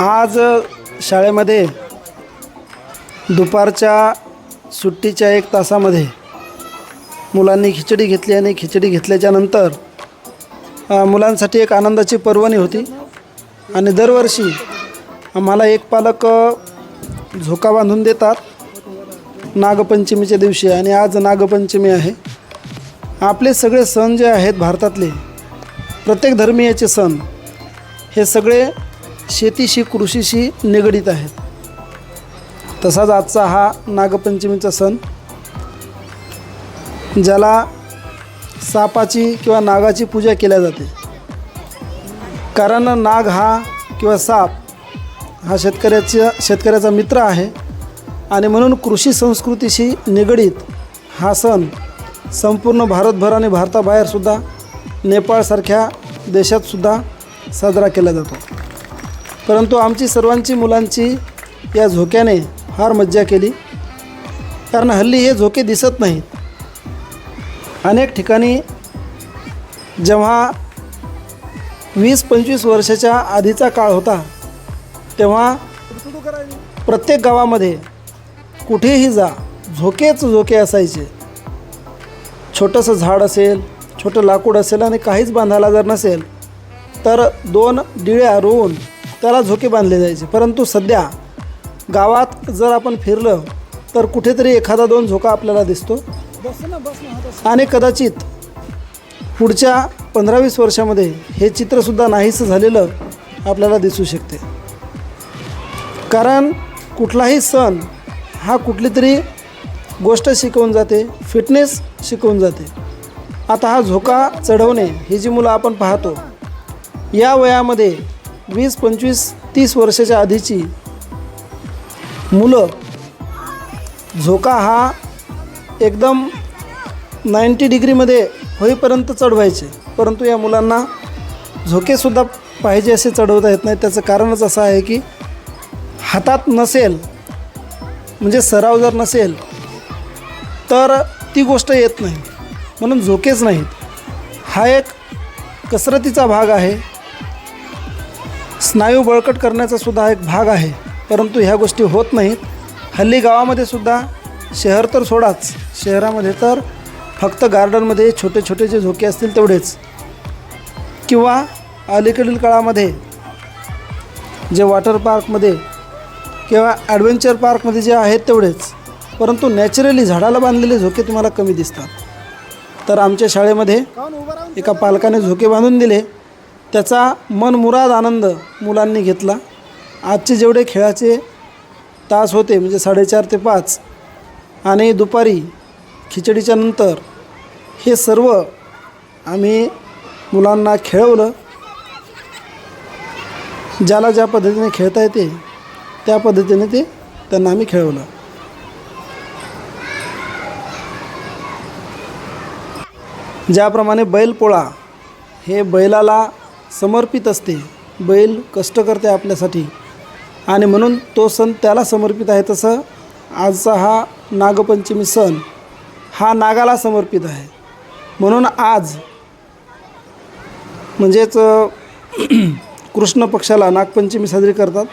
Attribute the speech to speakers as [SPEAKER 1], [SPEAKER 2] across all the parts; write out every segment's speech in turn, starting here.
[SPEAKER 1] आज शाळेमध्ये दुपारच्या सुट्टीच्या एक तासामध्ये मुलांनी खिचडी घेतली आणि खिचडी घेतल्याच्या नंतर मुलांसाठी एक आनंदाची पर्वणी होती. आणि दरवर्षी आम्हाला एक पालक झोका बांधून देतात नागपंचमीच्या दिवशी. आणि आज नागपंचमी आहे. आपले सगळे सण जे आहेत भारतातले प्रत्येक धर्मीयाचे सण हे सगळे शेतीशी कृषीशी निगडीत आहेत. तसाच आजचा हा नागपंचमीचा सण ज्याला सापाची किंवा नागाची पूजा केल्या जाते. कारण नाग हा किंवा साप हा शेतकऱ्याच्या शेतकऱ्याचा मित्र आहे आणि म्हणून कृषी संस्कृतीशी निगडीत हा सण संपूर्ण भारतभर आणि भारताबाहेरसुद्धा नेपाळसारख्या देशातसुद्धा साजरा केला जातो. परंतु आमची सर्वांची मुलांची या झोक्याने फार मज्जा केली. कारण हल्ली हे झोके दिसत नाहीत. अनेक ठिकाणी जेव्हा वीस पंचवीस वर्षाच्या आधीचा काळ होता तेव्हा प्रत्येक गावामध्ये कुठेही जा झोकेच झोके असायचे. छोटंसं झाड असेल छोटं लाकूड असेल आणि काहीच बांधायला जर नसेल तर दोन डिळ्या रोवून त्याला झोके बांधले जायचे. परंतु सध्या गावात जर आपण फिरलं तर कुठेतरी एखादा दोन झोका आपल्याला दिसतो. आणि कदाचित पुढच्या पंधरा वीस वर्षामध्ये हे चित्रसुद्धा नाहीसं झालेलं आपल्याला दिसू शकते. कारण कुठलाही सण हा कुठली तरी गोष्ट शिकवून जाते फिटनेस शिकवून जाते. आता हा झोका चढवणे ही जी मुलं आपण पाहतो या वयामध्ये वीस पंचवीस तीस वर्षाच्या आधीची मुलं झोका हा एकदम नाईंटी डिग्रीमध्ये होईपर्यंत चढवायचे. परंतु या मुलांना झोकेसुद्धा पाहिजे असे चढवता येत नाही. त्याचं कारणच असं आहे की हातात नसेल म्हणजे सराव जर नसेल तर ती गोष्ट येत नाही. म्हणून झोकेच नाहीत. हा एक कसरतीचा भाग आहे. स्नायू बळकट करण्याचा सुद्धा एक भाग आहे. परंतु ह्या गोष्टी होत नाहीत. हल्ली गावामध्ये सुद्धा शहर तर सोडाच. शहरामध्ये तर फक्त गार्डनमध्ये छोटे छोटे जे झोके असतील तेवढेच. किंवा अलीकडील काळामध्ये जे वॉटर पार्कमध्ये किंवा ॲडव्हेंचर पार्कमध्ये जे आहेत तेवढेच. परंतु नॅचरली झाडाला बांधलेले झोके तुम्हाला कमी दिसतात. तर आमच्या शाळेमध्ये एका पालकाने झोके बांधून दिले. त्याचा मनमुराद आनंद मुलांनी घेतला. आजचे जेवढे खेळाचे तास होते म्हणजे साडेचार ते पाच आणि दुपारी खिचडीच्या नंतर हे सर्व आम्ही मुलांना खेळवलं. ज्याला ज्या पद्धतीने खेळता येते त्या पद्धतीने ते त्यांना आम्ही खेळवलं. ज्याप्रमाणे बैलपोळा हे बैलाला समर्पित असते. बैल कष्ट करते आपल्यासाठी. आणि म्हणून तो सण त्याला समर्पित आहे. तसं आजचा हा नागपंचमी सण हा नागाला समर्पित आहे. म्हणून आज म्हणजेच कृष्ण पक्षाला नागपंचमी साजरी करतात.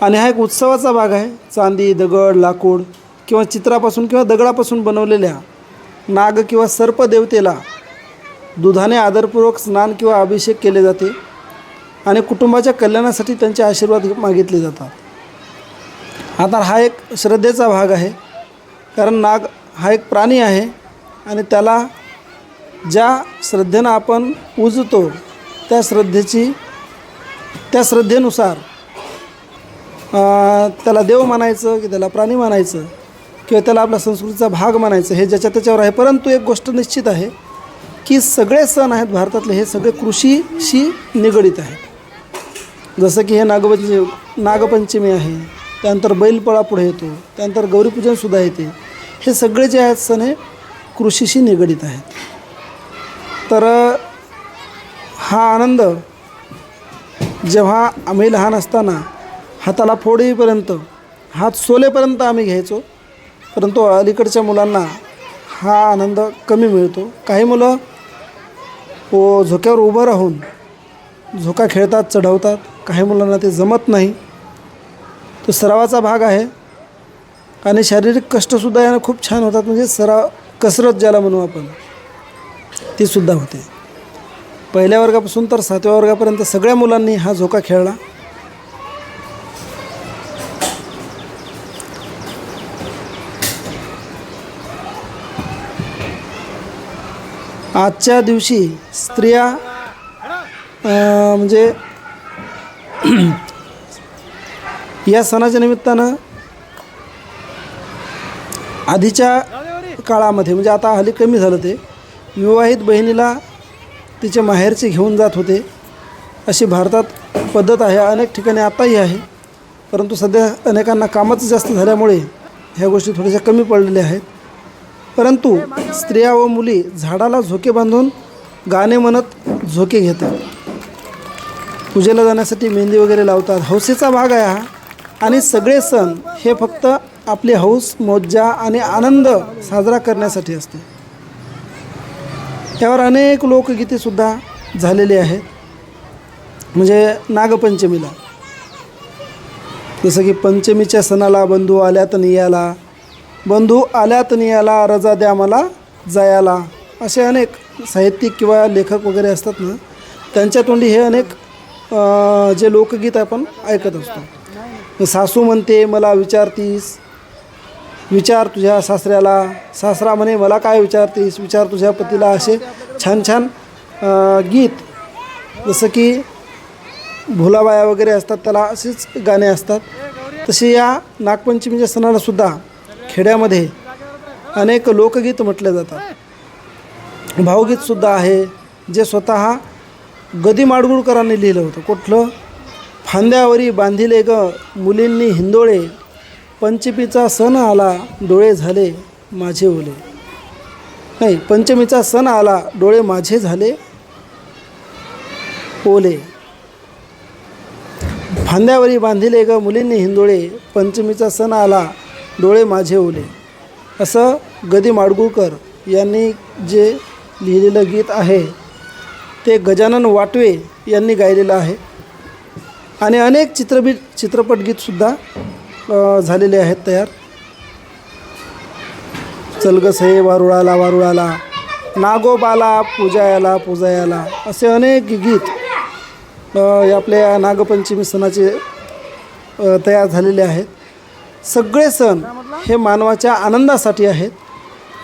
[SPEAKER 1] आणि हा एक उत्सवाचा भाग आहे. चांदी दगड लाकूड किंवा चित्रापासून किंवा दगडापासून बनवलेल्या नाग किंवा सर्पदेवतेला दुधाने आदरपूर्वक स्नान किंवा अभिषेक केले जाते आणि कुटुंबाच्या कल्याणासाठी त्यांचे आशीर्वाद मागितले जातात. आता हा एक श्रद्धेचा भाग आहे कारण नाग हा एक प्राणी आहे आणि त्याला ज्या श्रद्धेनं आपण पूजतो त्या श्रद्धेची त्या श्रद्धेनुसार त्याला देव मानायचं की त्याला प्राणी मानायचं किंवा त्याला आपल्या संस्कृतीचा भाग मानायचं हे ज्याच्या त्याच्यावर आहे. परंतु एक गोष्ट निश्चित आहे की सगळे सण आहेत भारतातले हे सगळे कृषीशी निगडित आहेत. जसं की हे नागपंचमी नागपंचमी आहे त्यानंतर बैलपळा पुढे येतो त्यानंतर गौरीपूजनसुद्धा येते. हे सगळे जे आहेत सण हे कृषीशी निगडित आहेत. तर हा आनंद जेव्हा आम्ही लहान असताना हाताला फोड येईपर्यंत हात सोलेपर्यंत आम्ही घ्यायचो परंतु अलीकडच्या मुलांना हा आनंद कमी मिळतो. काही मुलं व झोक्यावर उभं राहून झोका खेळतात चढवतात काही मुलांना ते जमत नाही. तो सरावाचा भाग आहे. आणि शारीरिक कष्टसुद्धा यानं खूप छान होतात. म्हणजे सराव कसरत ज्याला म्हणू आपण ती सुद्धा होते. पहिल्या वर्गापासून तर सातव्या वर्गापर्यंत सगळ्या मुलांनी हा झोका खेळला. आजच्या दिवशी स्त्रिया म्हणजे या सणाच्या निमित्तानं आधीच्या काळामध्ये म्हणजे आता हल्ली कमी झालं ते विवाहित बहिणीला तिचे माहेरचे घेऊन जात होते. अशी भारतात पद्धत आहे अनेक ठिकाणी आताही आहे. परंतु सध्या अनेकांना कामच जास्त झाल्यामुळे ह्या गोष्टी थोड्याशा कमी पडलेल्या आहेत. परंतु स्त्रिया व मुली झाडाला झोके बांधून गाणे म्हणत झोके घेतात. पूजेला जाण्यासाठी मेहंदी वगैरे लावतात. हौसेचा भाग आहे हा. आणि सगळे सण हे फक्त आपली हौस मज्जा आणि आनंद साजरा करण्यासाठी असते. यावर अनेक लोकगीतेसुद्धा झालेली आहेत. म्हणजे नागपंचमीला. जसं की पंचमीच्या सणाला बंधू आल्यात नियाला बंधू आल्यात नियाला रजा द्या मला जायाला. असे अनेक साहित्यिक किंवा लेखक वगैरे असतात ना त्यांच्या तोंडी हे अनेक जे लोकगीत आपण ऐकत असतो. सासू म्हणते मला विचारतीस विचार तुझ्या सासऱ्याला. सासरा म्हणे मला काय विचारतीस? विचार तुझ्या पतीला. असे छान छान गीत. जसं की भुलाबाया वगैरे असतात त्याला असेच गाणे असतात. तसे या नागपंचमीच्या सणालासुद्धा खेड्यामध्ये अनेक लोकगीत म्हटले जातात. भावगीतसुद्धा आहे जे स्वतः गदी माडगुळकरांनी लिहिलं होतं. कुठलं? फांद्यावरी बांधिले ग मुलींनी हिंदोळे. पंचमीचा सण आला डोळे झाले माझे ओले. नाही पंचमीचा सण आला डोळे माझे झाले ओले. फांद्यावरी बांधिले ग मुलींनी हिंदोळे. पंचमीचा सण आला डोळे माझे ओले. असं गदी माडगुळकर यांनी जे लिहिलेलं गीत आहे ते गजानन वाटवे यांनी गायलेलं आहे. आणि अनेक चित्रबी चित्रपट गीतसुद्धा झालेले आहेत तयार. चलगसे वारुळाला वारुळाला नागोबाला पूजायाला पूजायाला असे अनेक गीत आपल्या नागपंचमी सणाचे तयार झालेले आहेत. सगळे सण हे मानवाच्या आनंदासाठी आहेत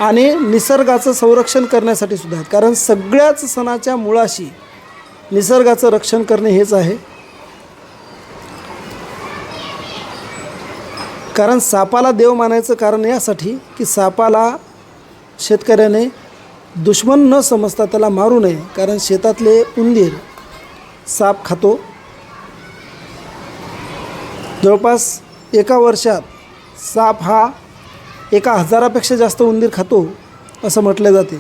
[SPEAKER 1] आणि निसर्गाचं संरक्षण करण्यासाठी सुद्धा आहेत. कारण सगळ्याच सणाच्या मुळाशी निसर्गाचं रक्षण करणे हेच आहे. कारण सापाला देव मानायचं कारण यासाठी की सापाला शेतकऱ्याने दुश्मन न समजता त्याला मारू नये. कारण शेतातले उंदीर साप खातो. जवळपास एका वर्षात साप हा एका हजारापेक्षा जास्त उंदीर खातो असं म्हटले जाते.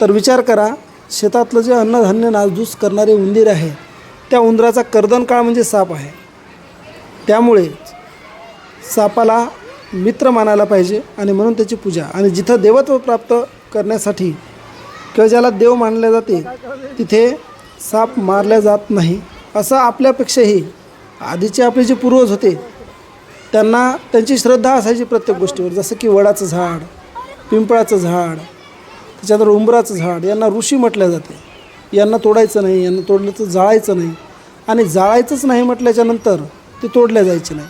[SPEAKER 1] तर विचार करा शेतातलं जे अन्नधान्य नासधूस करणारे उंदीर आहे त्या उंदराचा कर्दन काळ म्हणजे साप आहे. त्यामुळे सापाला मित्र मानायला पाहिजे आणि म्हणून त्याची पूजा. आणि जिथं देवत्व प्राप्त करण्यासाठी किंवा ज्याला देव मानले जाते तिथे साप मारल्या जात नाही. असं आपल्यापेक्षाही आधीचे आपले जे पूर्वज होते त्यांना त्यांची श्रद्धा असायची प्रत्येक गोष्टीवर. जसं की वडाचं झाड पिंपळाचं झाड त्याच्यानंतर उंबराचं झाड यांना ऋषी म्हटलं जाते. यांना तोडायचं नाही यांना तोडलं तर जाळायचं नाही. आणि जाळायचंच नाही म्हटल्याच्यानंतर ते तोडल्या जायचे नाही.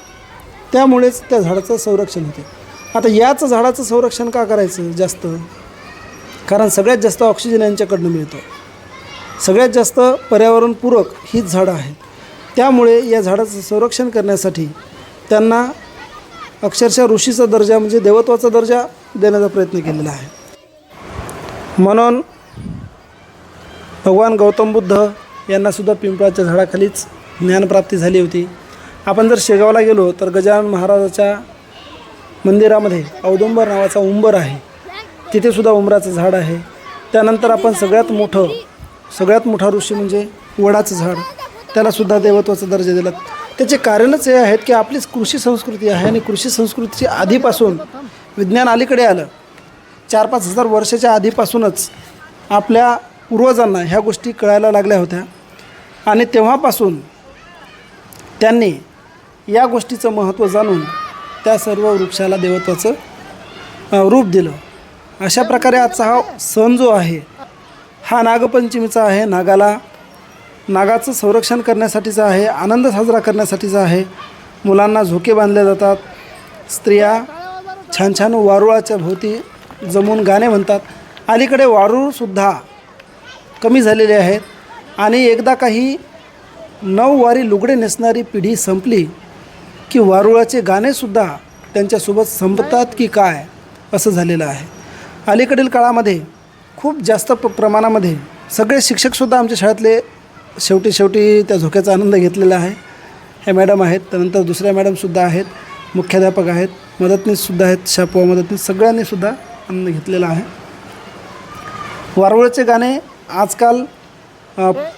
[SPEAKER 1] त्यामुळेच त्या झाडाचं संरक्षण होते. आता याच झाडाचं संरक्षण का करायचं जास्त? कारण सगळ्यात जास्त ऑक्सिजन यांच्याकडनं मिळतो. सगळ्यात जास्त पर्यावरणपूरक हीच झाडं आहेत. त्यामुळे या झाडाचं संरक्षण करण्यासाठी त्यांना अक्षरशः ऋषीचा दर्जा म्हणजे देवत्वाचा दर्जा देण्याचा प्रयत्न केलेला आहे. म्हणून भगवान गौतम बुद्ध यांनासुद्धा पिंपळाच्या झाडाखालीच ज्ञानप्राप्ती झाली होती. आपण जर शेगावला गेलो तर गजानन महाराजाच्या मंदिरामध्ये औदुंबर नावाचा उंबर आहे. तिथेसुद्धा उंबराचं झाड आहे. त्यानंतर आपण सगळ्यात मोठं सगळ्यात मोठा ऋषी म्हणजे वडाचं झाड. त्यालासुद्धा देवत्वाचा दर्जा दिला. त्याचे कारणच हे आहेत की आपलीच कृषी संस्कृती आहे आणि कृषी संस्कृतीची आधीपासून विज्ञान अलीकडे आलं. चार पाच हजार वर्षाच्या आधीपासूनच आपल्या पूर्वजांना ह्या गोष्टी कळायला लागल्या होत्या. आणि तेव्हापासून त्यांनी या गोष्टीचं महत्त्व जाणून त्या सर्व वृक्षाला देवत्वाचं रूप दिलं. अशा प्रकारे आजचा हा सण जो आहे हा नागपंचमीचा आहे. नागाला नागाचं संरक्षण करण्यासाठीचं आहे आनंद साजरा करण्यासाठीचा आहे. मुलांना झोके बांधले जातात. स्त्रिया छान छान वारुळाच्या भोवती जमून गाणे म्हणतात. अलीकडे वारूळसुद्धा कमी झालेले आहेत. आणि एकदा काही नऊवारी लुगडे नेसणारी पिढी संपली की वारुळाचे गाणेसुद्धा त्यांच्यासोबत संपतात की काय असं झालेलं आहे. अलीकडील काळामध्ये खूप जास्त प प्रमाणामध्ये सगळे शिक्षकसुद्धा आमच्या शाळेतले शेवटी शेवटी त्या झोक्याचा आनंद घेतलेला आहे. हे मॅडम आहेत त्यानंतर दुसऱ्या मॅडमसुद्धा आहेत मुख्याध्यापक आहेत मदतनीससुद्धा आहेत शापोवा मदतनीस सगळ्यांनीसुद्धा आनंद घेतलेला आहे. वारवळचे गाणे आजकाल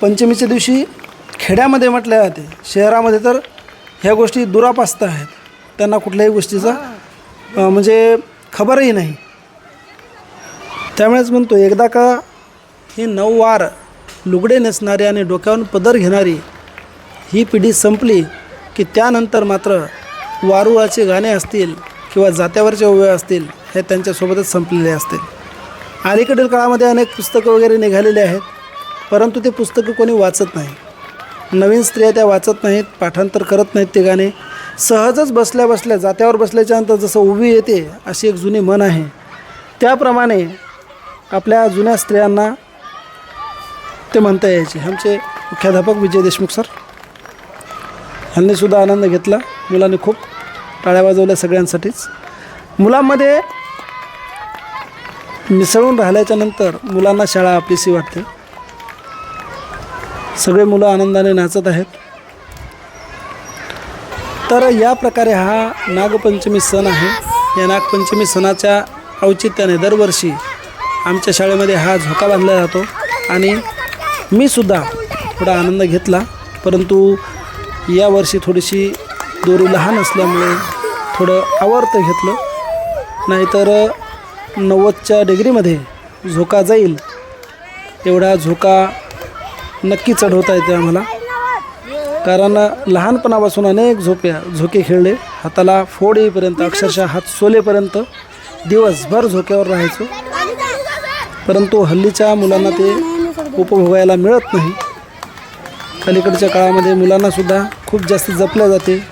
[SPEAKER 1] पंचमीच्या दिवशी खेड्यामध्ये म्हटले जाते. शहरामध्ये तर ह्या गोष्टी दुरापास्त आहेत. त्यांना कुठल्याही गोष्टीचा म्हणजे खबरही नाही. त्यामुळेच म्हणतो एकदा का ही नऊवार लुगडे नेसणारी आणि डोक्यावरून पदर घेणारी ही पिढी संपली की त्यानंतर मात्र वारुळाचे गाणे असतील किंवा जात्यावरचे ओवे असतील हे त्यांच्यासोबतच संपलेले असतील. अलीकडील काळामध्ये अनेक पुस्तकं वगैरे निघालेली आहेत परंतु ते पुस्तकं कोणी वाचत नाही. नवीन स्त्रिया त्या वाचत नाहीत पाठांतर करत नाहीत ते गाणे. सहजच बसल्या बसल्या जात्यावर बसल्याच्यानंतर जसं उभी येते अशी एक जुनी मन आहे. त्याप्रमाणे आपल्या जुन्या स्त्रियांना ते म्हणता यायचे आमचे मुख्याध्यापक विजय देशमुख सर. यांनीसुद्धा आनंद घेतला. मुलांनी खूप टाळ्या वाजवल्या सगळ्यांसाठीच. मुलांमध्ये मिसळून राहिल्याच्या नंतर मुलांना शाळा आपलीशी वाटते. सगळे मुलं आनंदाने नाचत आहेत. तर या प्रकारे हा नागपंचमी सण आहे. या नागपंचमी सणाच्या औचित्याने दरवर्षी आमच्या शाळेमध्ये हा झोका बांधला जातो. आणि मी सुद्धा थोडा आनंद घेतला परंतु यावर्षी थोडीशी दोरी लहान असल्यामुळे थोडं आवर्त घेतलं. नाहीतर नव्वदच्या डिग्रीमध्ये झोका जाईल एवढा झोका नक्की चढवता येते आम्हाला. कारण लहानपणापासून अनेक झोप्या झोके खेळले. हाताला फोड येईपर्यंत अक्षरशः हात सोलेपर्यंत दिवसभर झोक्यावर राहायचो. परंतु हल्लीच्या मुलांना ते उपभोगायला मिळत नाही. अलीकडच्या काळामध्ये मुलांनासुद्धा खूप जास्त जपल्या जाते.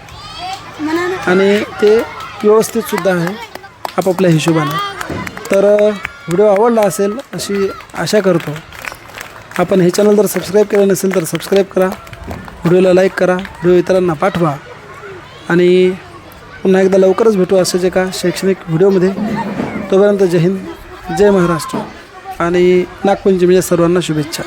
[SPEAKER 1] आणि ते व्यवस्थितसुद्धा आहे आपापल्या हिशोबाने. तर व्हिडिओ आवडला असेल अशी आशा करतो. आपण हे चॅनल जर सबस्क्राईब केलं नसेल तर सबस्क्राईब करा. व्हिडिओला लाईक करा. व्हिडिओ इतरांना पाठवा. आणि पुन्हा एकदा लवकरच भेटू असे जे का शैक्षणिक व्हिडिओमध्ये. तोपर्यंत जय हिंद जय महाराष्ट्र. आणि नागपंचमीच्या सर्वांना शुभेच्छा.